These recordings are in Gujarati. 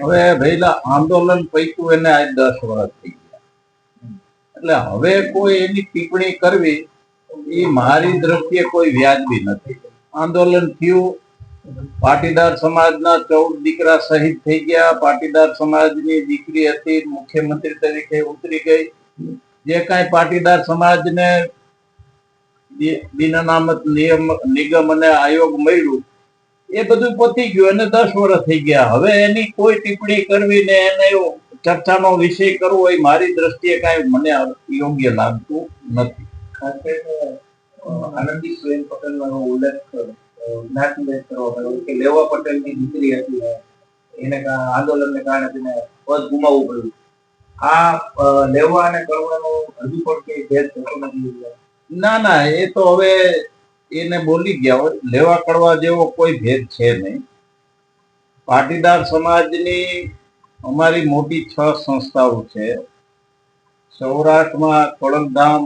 હવે ભઈલા, આંદોલન પૈકું એને આજ દસ વર્ષ થઈ ગયા. એટલે હવે કોઈ એની ટિપ્પણી કરવી, એ મારી દ્રષ્ટિએ કોઈ વ્યાજબી નથી. આંદોલન થયું, પાટીદાર સમાજના ચૌદ દીકરા શહીદ થઈ ગયા, પાટીદાર સમાજની દીકરી હતી, મુખ્યમંત્રી તરીકે ઉતરી ગઈ. જે કાંઈ પાટીદાર સમાજને ને બિન નિયમ નિગમ અને આયોગ મળ્યું એ બધું પતી ગયું અને દસ વર્ષ થઈ ગયા. હવે એની કોઈ ટિપ્પણી કરવી ને એને ચર્ચાનો વિષય કરવો એ મારી દ્રષ્ટિએ કાંઈ મને યોગ્ય લાગતું નથી. ખાસ કરીને અ, આનંદીબેન પટેલનો ઉલ્લેખ અ, કરવો પડ્યો કે લેવા પટેલની દીકરી હતી એને આંદોલન આંદોલનને કારણે તેને પદ ગુમાવવું પડ્યું. આ લેવા અને કરવાનો હજુ પણ કઈ ભેદ થતો ના ના, એ તો હવે એને બોલી ગયા હોય. લેવા કરવા જેવો કોઈ ભેદ છે નહીં. પાટીદાર સમાજની અમારી મોટી છ સંસ્થાઓ છે. સૌરાષ્ટ્રમાં ખોડલધામ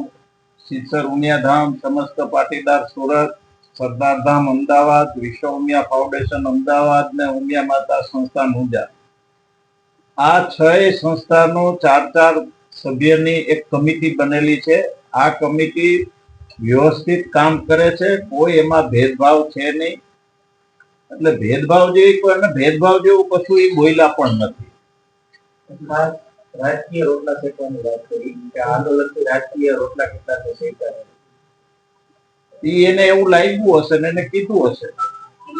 સિત્સર ઉમિયાધામ, સમસ્ત પાટીદાર સુરત, સરદારધામ અમદાવાદ, વિશ્વ ઉમિયા ફાઉન્ડેશન અમદાવાદ ને ઉમિયા માતા સંસ્થાન ઊંઝા. આ છ સંસ્થાનો ચાર ચાર સભ્યની એક કમિટી બનેલી છે. આ કમિટી વ્યવસ્થિત કામ કરે છે. કોઈ એમાં ભેદભાવ છે નહીં. એટલે ભેદભાવ જેવી કોઈ અને ભેદભાવ જેવું કશું એ બોયલા પણ નથી. રાજકીય રોટલા શેકવાની વાત કરી. કે આંદોલનથી રાજકીય રોટલા કેટલા શેકાય. એને એવું લાગ્યું હશે ને એને કીધું હશે.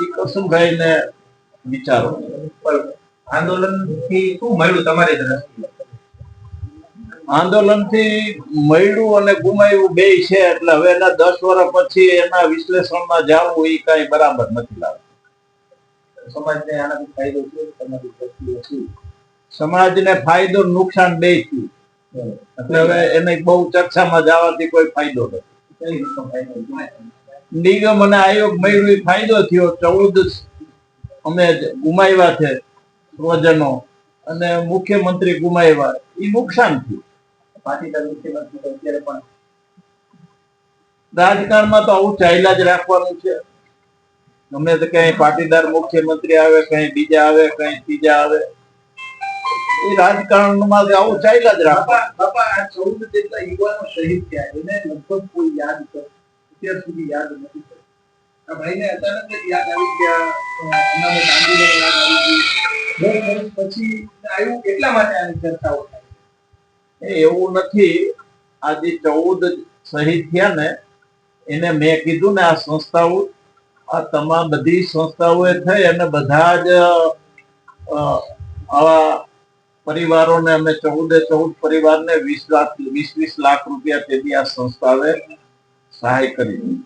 એ કસુમભાઈ ને વિચારો. પણ આંદોલનથી શું મળ્યું તમારી દ્રષ્ટિએ? આંદોલનથી મળ્યું અને ગુમાયું બે છે એટલે હવે એના દસ વર્ષ પછી એના વિશ્લેષણમાં જવું એ કઈ બરાબર નથી લાગતું. સમાજને આનાથી ફાયદો છે સમાજને નુકસાન બે થયું. એટલે હવે એને બહુ ચર્ચામાં જવાથી કોઈ ફાયદો નથી? નિગમ અને આયોગ મળ્યું ફાયદો થયો. ચૌદ અમે ગુમાવ્યા છે સ્વજનો અને મુખ્યમંત્રી ગુમાવ્યા. એ નુકસાન થયું. પાટીદાર મુખ્યમંત્રી રાજકારણમાં તો આવું ચાલ્યા જ રાખવાનું છે. ગમે તો કઈ પાટીદાર મુખ્યમંત્રી આવે કઈ બીજા આવે કઈ ત્રીજા આવે. એ રાજકારણમાં આવું ચાલ્યા જ રાખવા આ ચૌદ જેટલા યુવાનો શહીદ થયા, એને લગભગ કોઈ યાદ કરે અત્યાર સુધી યાદ નથી. આ ભાઈને અચાનક જ યાદ આવી ગયા અનામત આંદોલન યાદ આવી ગયું. પછી આવ્યું એટલા માટે આની ચર્ચા એ એવું નથી. આ જે ચૌદ શહીદ થયા ને, એને મેં કીધું ને આ સંસ્થાઓ, આ તમામ બધી સંસ્થાઓએ થઈ અને બધા જ આવા પરિવારોને અમે ચૌદે ચૌદ પરિવારને વીસ લાખ, વીસ વીસ લાખ રૂપિયા તેથી આ સંસ્થાએ સહાય કરી.